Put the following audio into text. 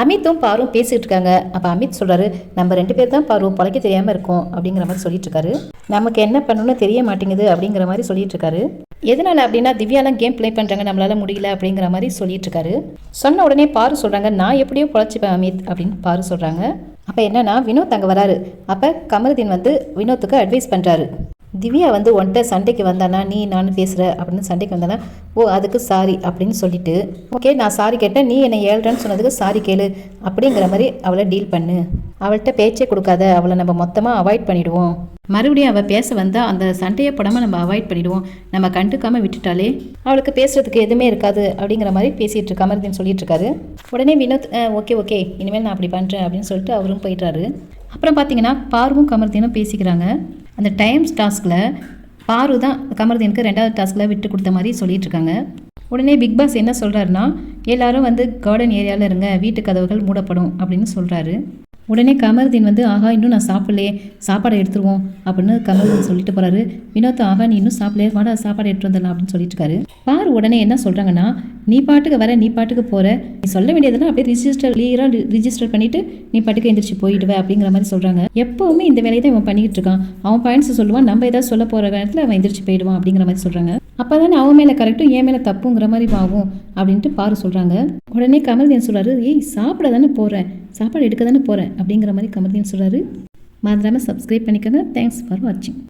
அமித்தும் பாரும் பேசிகிட்டு இருக்காங்க. அப்போ அமித் சொல்கிறாரு நம்ம ரெண்டு பேர் தான் பாரு பழைக்க தெரியாமல் இருக்கோம் அப்படிங்கிற மாதிரி சொல்லிட்டு இருக்காரு. நமக்கு என்ன பண்ணணும்னு தெரிய மாட்டேங்குது அப்படிங்கிற மாதிரி சொல்லிட்டு இருக்காரு. எதனால அப்படின்னா திவ்யாலாம் கேம் ப்ளே பண்ணுறாங்க நம்மளால முடியல அப்படிங்கிற மாதிரி சொல்லிட்டு இருக்காரு. சொன்ன உடனே பாரு சொல்கிறாங்க நான் எப்படியோ பொழைச்சிப்பேன் அமித் அப்படின்னு பாரு சொல்கிறாங்க அப்போ என்னன்னா வினோத் அங்கே வராரு. அப்போ கமருதீன் வந்து வினோத்துக்கு அட்வைஸ் பண்ணுறாரு திவ்யா வந்து உன்கிட்ட சண்டைக்கு வந்தானா? நீ நான் பேசுகிற அப்படின்னு சண்டைக்கு வந்தானா? ஓ அதுக்கு சாரி அப்படின்னு சொல்லிட்டு ஓகே நான் சாரி கேட்டேன். நீ என்னை ஏழ்றேன்னு சொன்னதுக்கு சாரி கேளு அப்படிங்கிற மாதிரி அவளை டீல் பண்ணு. அவள்கிட்ட பேச்சே கொடுக்காத. அவளை நம்ம மொத்தமாக அவாய்ட் பண்ணிடுவோம். மறுபடியும் அவள் பேச வந்தால் அந்த சண்டையை போடாமல் நம்ம அவாய்ட் பண்ணிடுவோம். நம்ம கண்டுக்காமல் விட்டுட்டாலே அவளுக்கு பேசுறதுக்கு எதுவுமே இருக்காது அப்படிங்கிற மாதிரி பேசிகிட்டு இருக்கா மாதிரி சொல்லிட்டு இருக்காரு. உடனே வினோத் ஓகே ஓகே இனிமேல் நான் அப்படி பண்ணுறேன் அப்படின்னு சொல்லிட்டு அவரும் போயிட்டாரு அப்புறம் பார்த்தீங்கன்னா பார்வும் கமர்த்தினும் பேசிக்கிறாங்க. அந்த டைம்ஸ் டாஸ்கில் பாரு தான் கமர்தீனுக்கு ரெண்டாவது டாஸ்கில் விட்டு கொடுத்த மாதிரி சொல்லிட்டு இருக்காங்க உடனே பிக் பாஸ் என்ன சொல்கிறாருன்னா எல்லாரும் வந்து கார்டன் ஏரியாவில் இருங்க வீட்டு கதவுகள் மூடப்படும் அப்படின்னு சொல்கிறாரு உடனே கமருதீன் வந்து ஆஹா இன்னும் நான் சாப்பிடலையே சாப்பாடை எடுத்துருவோம் அப்படின்னு கமருதீன் சொல்லிட்டு போகிறாரு வினோத் ஆஹா நீ இன்னும் சாப்பிடலையே வாடா சாப்பாடு எடுத்து வந்துடலாம் அப்படின்னு சொல்லிட்டு இருக்காரு. பாரு உடனே என்ன சொல்கிறாங்கன்னா நீ பாட்டுக்கு வர நீ பாட்டுக்கு போகிற நீ சொல்ல வேண்டியதெல்லாம் அப்படியே ரிஜிஸ்டர் கிளியராக ரிஜிஸ்டர் பண்ணிட்டு நீ பாட்டுக்கு எந்திரிச்சு போயிடுவே அப்படிங்கிற மாதிரி சொல்கிறாங்க எப்போவுமே இந்த வேலையை தான் இவன் பண்ணிக்கிட்டு இருக்கான். அவன் பாயிண்ட்ஸ் சொல்லுவான் நம்ம ஏதாவது சொல்ல போகிற நேரத்தில் அவன் எந்திரிச்சு போயிடுவான் அப்படிங்கிற மாதிரி சொல்கிறாங்க அப்போ தானே அவன் மேலே கரெக்டும் என் மேலே தப்புங்கிற மாதிரி ஆகும் அப்படின்ட்டு பாரு சொல்கிறாங்க உடனே கமல்தீன் சொல்கிறாரு ஏய் சாப்பிட தானே போகிறேன் சாப்பாடு எடுக்க தானே போகிறேன் அப்படிங்கிற மாதிரி கமல்தீன் சொல்கிறாரு மறந்துடாமல் சப்ஸ்கிரைப் பண்ணிக்கோங்க. தேங்க்ஸ் ஃபார் வாட்சிங்